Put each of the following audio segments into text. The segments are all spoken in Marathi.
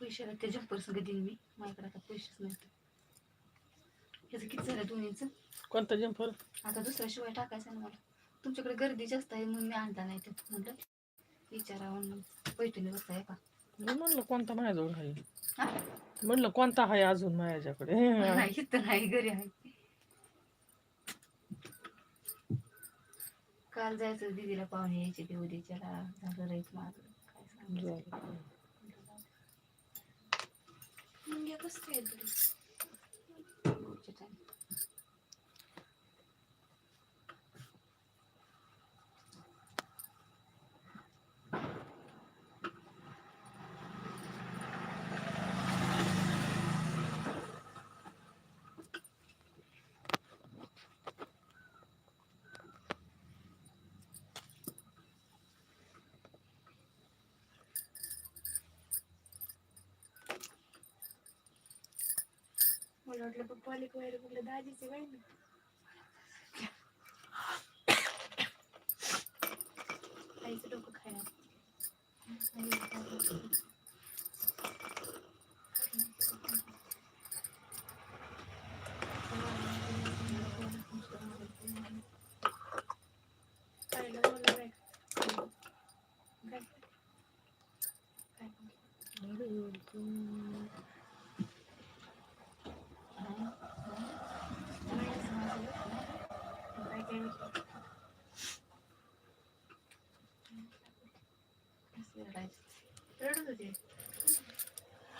पैसे आले त्या जम्पर संग देईन मी. माझ्याकडे आता पैसेच नाहीत ह्याचं किती झालं दोन्हीचं? कोणता जम्पर आता दुसऱ्या शिवाय टाकायचं ना मला. तुमच्याकडे गर्दी जास्त आहे म्हणून मी आणला नाही ते. म्हणलं विचारावं पैठणी बसताय का? मी म्हणलं कोणता माझ्याजवळ आहे? म्हणलं कोणता आहे अजून माझ्याकडे? नाही इथं नाही घरी आहे. काल जायचं दीदीला पाहुणे यायचे ते उद्याच्याला. झालं माझं. काय सांगायचं? झालं. मुंग्या कसं काय એટલે પપ્પા ને કોઈ એટલે દાદી સિવાય ને.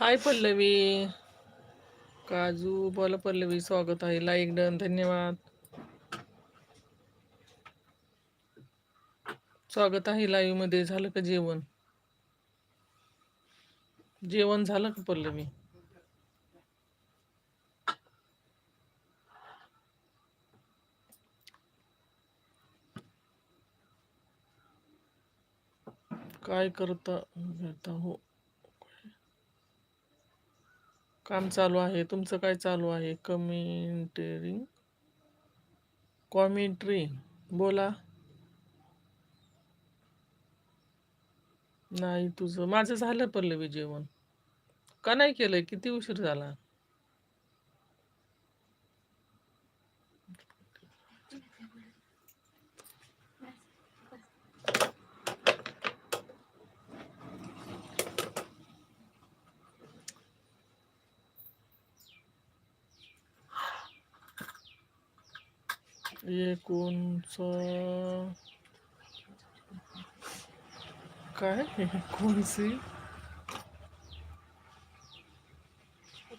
हाय पल्लवी. काजू बोला पल्लवी स्वागत आहे. लाईक डन धन्यवाद. स्वागत आहे लाईव्हमध्ये. झालं का जेवण? जेवण झालं का पल्लवी? काय करता करता? हो. काम चालू आहे? तुमचं काय चालू आहे? Commentating commentary. बोला. नाही तुझं. माझं झालं पल्लवी जेवण. का नाही केलंय? किती उशीर झाला? एकोणचं काय? कोणसी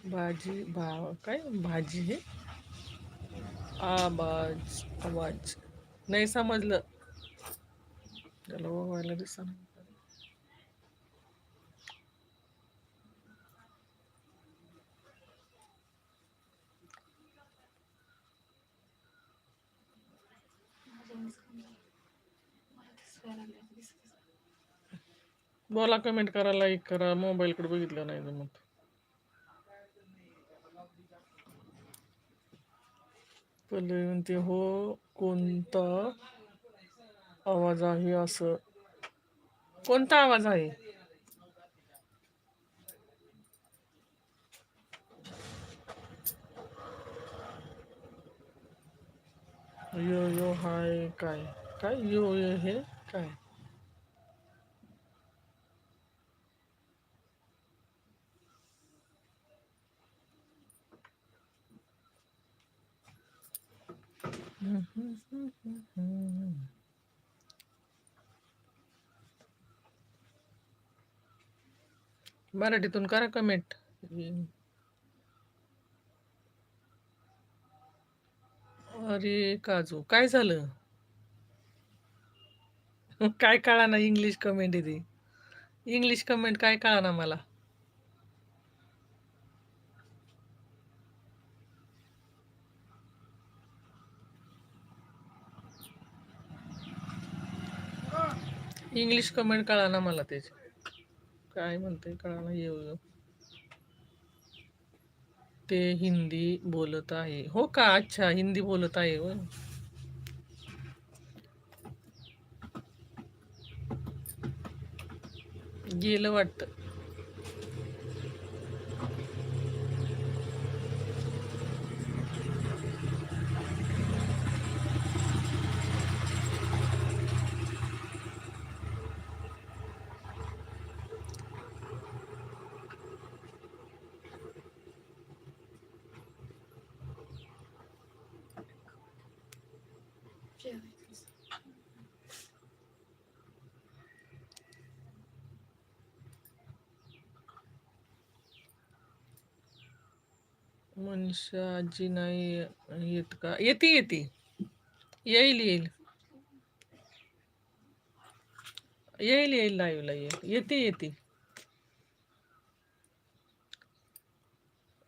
भाजी भाव काय? भाजी हे? आवाज आवाज. नाही समजलं. त्याला व्हायला दिसा माझ्या miss call ला. मला ते सवय लागली आता दिसतच नाही. बोला कमेंट करा लाईक करा. मोबाईलकडे बघितलं नाही जमत. पहिले म्हणते हो कोणता आवाज आहे असं? कोणता आवाज आहे? यो यो हाय काय? काय यो यो हे काय? मराठीतून करा कमेंट अरे काजू काय झालं? काय कळा ना इंग्लिश कमेंट इथे इंग्लिश कमेंट काय कळा ना मला? इंग्लिश कमेंट कळा ना मला त्याची. काय म्हणते कळा ना येऊ येऊ. ते हिंदी बोलत आहे. हो का? अच्छा हिंदी बोलत आहे हो गेलं वाटतं. मनीषा आजी नाही येत का? येते येते. येईल येईल. येईल येईल लाईव्हला येईल. येते येते.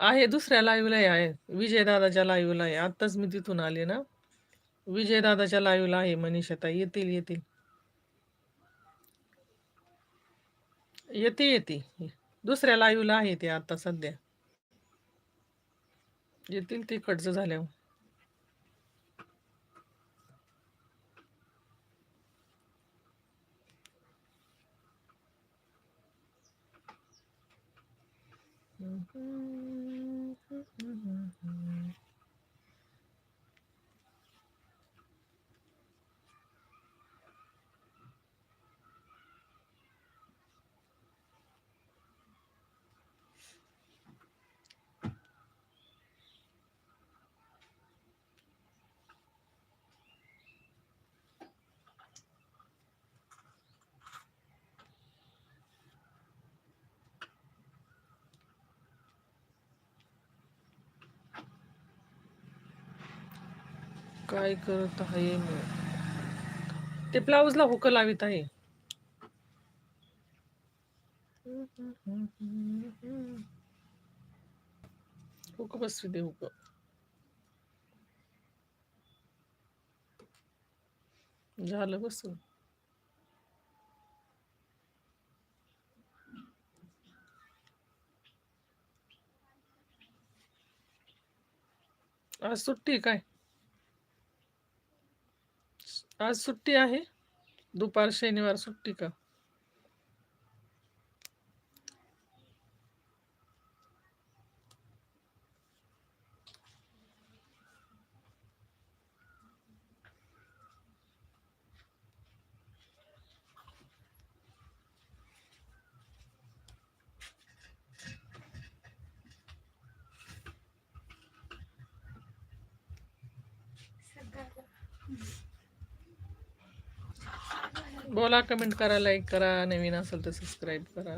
आहे दुसऱ्या लाईव्हला आहे. विजय दादाच्या लाईव्हला आहे. आत्ताच मी तिथून आले ना. विजय दादाच्या लाईव्हला आहे मनीषा येतील येतील. येते येते. दुसऱ्या लाईव्हला आहे ते आता सध्या. येतील तिकडचं झाल्यावर. काय करत आहे मी? ते ब्लाऊजला हुक लावित आहे. हुक बसवी दे हुक. झालं बसून. आज सुट्टी काय? आज सुट्टी आहे. दुपार शनिवार सुट्टी का? बोला कमेंट करा लाईक करा नवीन असेल तर सबस्क्राईब करा.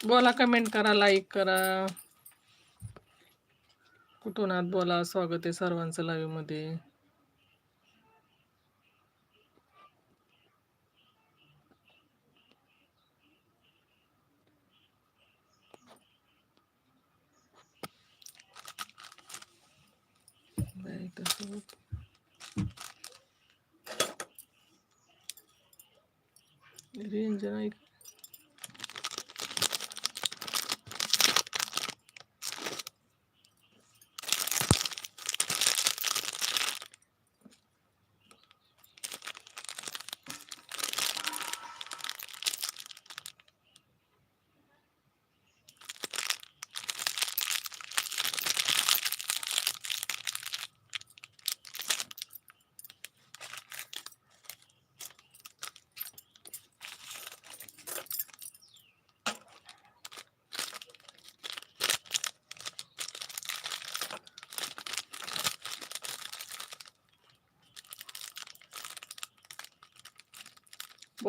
बोला कमेंट करा लाईक करा. कुठून आहात बोला स्वागत आहे सर्वांचं लाईव्हमध्ये. रेंज नाही.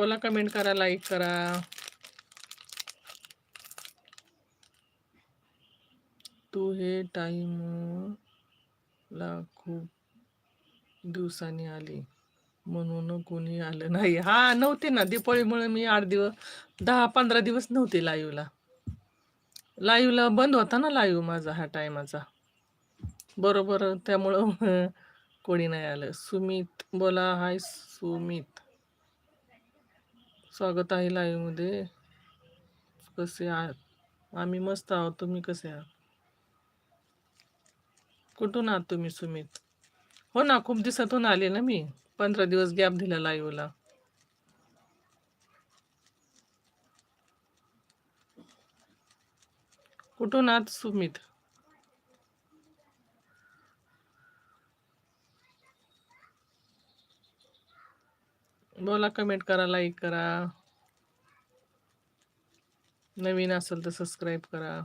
बोला कमेंट करा लाईक करा. तू हे टाईम ला खूप दिवसांनी आली म्हणून कोणी आलं नाही. हा नव्हते ना. दीपावळीमुळे मी आठ दिवस दहा पंधरा दिवस नव्हते लाईव्हला लाईव्हला बंद होता ना लाईव्ह माझा हा टायमाचा. बरोबर त्यामुळं कोणी नाही आलं. सुमित बोला हाय सुमित. स्वागत आहे लाईव्हमध्ये कसे आहात? आम्ही मस्त आहोत. तुम्ही कसे आहात? कुठून आहात तुम्ही सुमित? हो ना खूप दिवसातून आले ना मी. पंधरा दिवस गॅप दिला लाईव्हला कुठून आहात सुमित? बोला कमेंट करा लाईक करा. नवीन असेल तर सबस्क्राईब करा.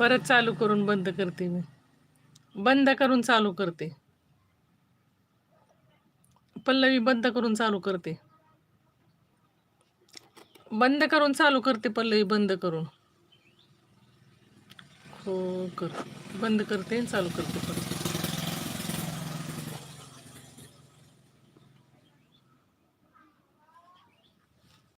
परत चालू करून बंद करते मी. बंद करून चालू करते. पल्लवी बंद करून चालू करते. बंद करून चालू करते पल्लवी बंद करून. हो कर. बंद करते चालू करते परत.